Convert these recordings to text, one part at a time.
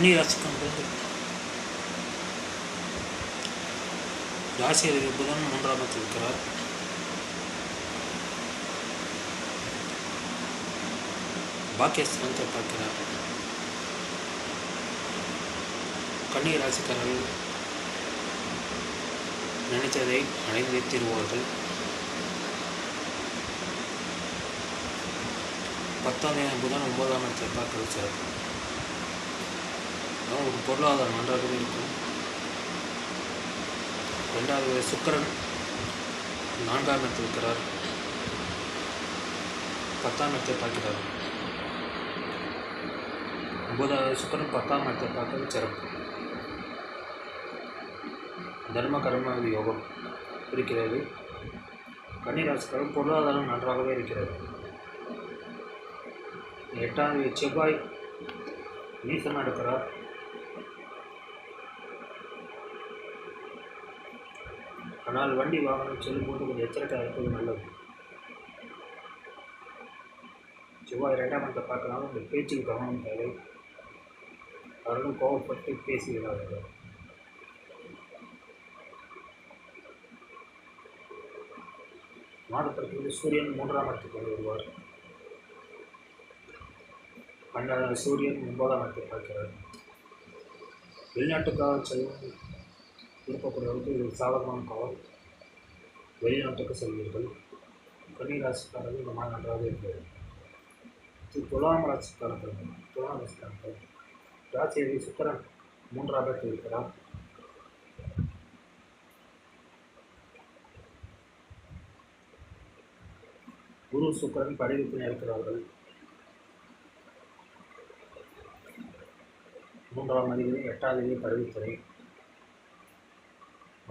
கன்னி ராசிக்கு ராசி புதன் மூன்றாம் இருக்கிறார். பாக்கியஸ்தானத்தை பார்க்கிறார். கன்னி ராசிக்காரர்கள் நினைத்ததை அடைந்து தீர்வார்கள். பத்தாம் தேதி புதன் ஒன்பதாம் இடத்தை பார்க்கிறது சிறப்பு ஒரு பொருளாதாரம் நன்றாகவே இருக்கும் ரெண்டாவது சுக்கரன் நான்காம் இடத்தில் இருக்கிறார். பத்தாம் இடத்தை பார்க்கிறார். ஒன்பதாவது சுக்கரன் பத்தாம் இடத்தை பார்க்கறது சிறப்பு. தர்ம கர்ம யோகம் இருக்கிறது. கன்னிராசிக்காரர் பொருளாதாரம் நன்றாகவே இருக்கிறது எட்டாம் செவ்வாய் நீசம் நடக்கிறார். ஆனால் வண்டி வாகனம் செல்லும் போது கொஞ்சம் எச்சரிக்கையாக இருப்பது நல்லது. செவ்வாய் ரெண்டாம் இடத்தை பார்க்கலாம். இந்த பேச்சுக்கு கவனம் தேவை. அவர்களும் கோவப்பட்டு பேசுகிறார்கள். மாதத்திற்கு சூரியன் மூன்றாம் இடத்துக்கு கொண்டு வருவார். பன்னெண்டு சூரியன் ஒன்பதாம் இடத்தை பார்க்கிறார். வெளிநாட்டுக்காக செல்லும் விருப்பப்படுவதற்கு இது சாதகமான காலம் வெளிநாட்டுக்கு செல்வீர்கள். கன்னிராசிக்காரர்கள் இந்த மாதிரி நன்றாக இருக்கிறது இது துலாம் ராசிக்காரர்கள் துலாம் ராசிக்காரர்கள் ராசியை சுக்கரன் மூன்றாம் இடத்தில் இருக்கிறார். குரு சுக்கரன் படைவிப்பினை இருக்கிறார்கள் மூன்றாம் அதிபதி எட்டாம் அதிபதி படிவுத்துறை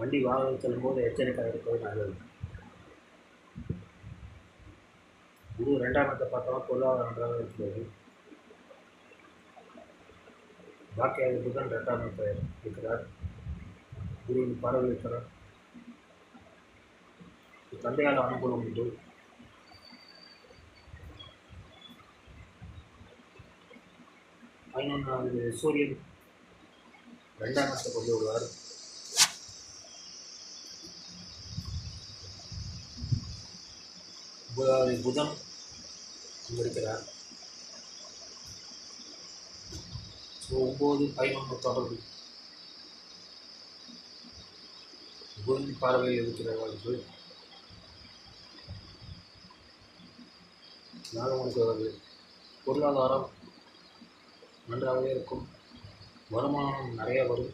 வண்டி வாகனம் செல்லும்போது எச்சரிக்கையாக இருப்பது நல்லது. குரு ரெண்டாம் இடத்தை பார்த்தோம்னா பொருளாதாரம் நன்றாக இருக்கிறது. பாக்கியாக புதன் ரெண்டாம் இடத்தை இருக்கிறார் குருவின் பறவை இருக்கிறார் தந்தையால் அனுகூலம் உண்டு. பதினொன்றாவது சூரியன் ரெண்டாம் இடத்தை கொண்டு வருவார். ஒன்பதாவது புதன் இருக்கிறார் ஸோ ஒம்பது பதினொன்று தொடர்பு. புதன் பார்வையில் இருக்கிறவர்களுக்கு அதனால் உங்களுக்கு ஒரு பொருளாதாரம் நன்றாகவே இருக்கும். வருமானம் நிறைய வரும்.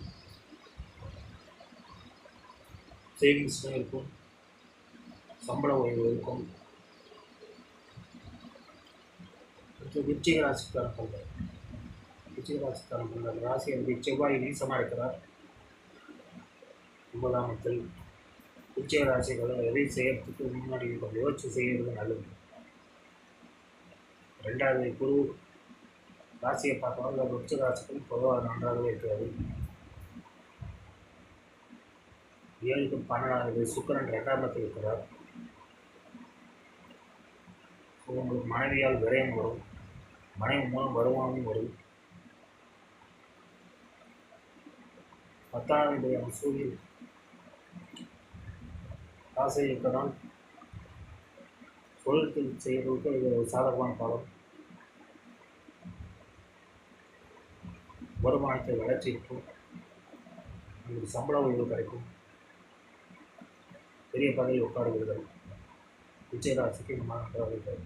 சேவிங்ஸும் இருக்கும். சம்பள உயர்வு இருக்கும். அடுத்து விருச்சிக ராசிக்காரர்கள் விருச்சிக ராசிக்காரர்கள் ராசி வந்து செவ்வாய் நீசமாக இருக்கிறார் ஒன்பதாம் இடத்தில் விச்சிக ராசிகளை எதை செய்யறதுக்கு முன்னாடி கொஞ்சம் யோசிச்சு செய்கிறது நல்லது. ரெண்டாவது குரு ராசியை பார்த்தோம் இல்லை விருச்சிக பொதுவாக நன்றாகவே இருக்கிறது. ஏழுக்கு பன்னெண்டாவது சுக்கரன் ரெண்டாம் இடத்தில் இருக்கிறார். உங்களுக்கு மனைவியால் விரயம் வரும். மனைவி மூலம் வருமானமும் வரும். பத்தாம் தேதி சூரியன் ஆசை இருக்கதான் தொழில் செய்வதற்கு இது ஒரு சாதகமான காலம் வருமானத்தை வளர்ச்சி இருக்கும் உங்களுக்கு சம்பள உயர்வு கிடைக்கும். பெரிய பதவி உட்காருவீர்கள் உச்சராசிக்கு மாணவர்கள்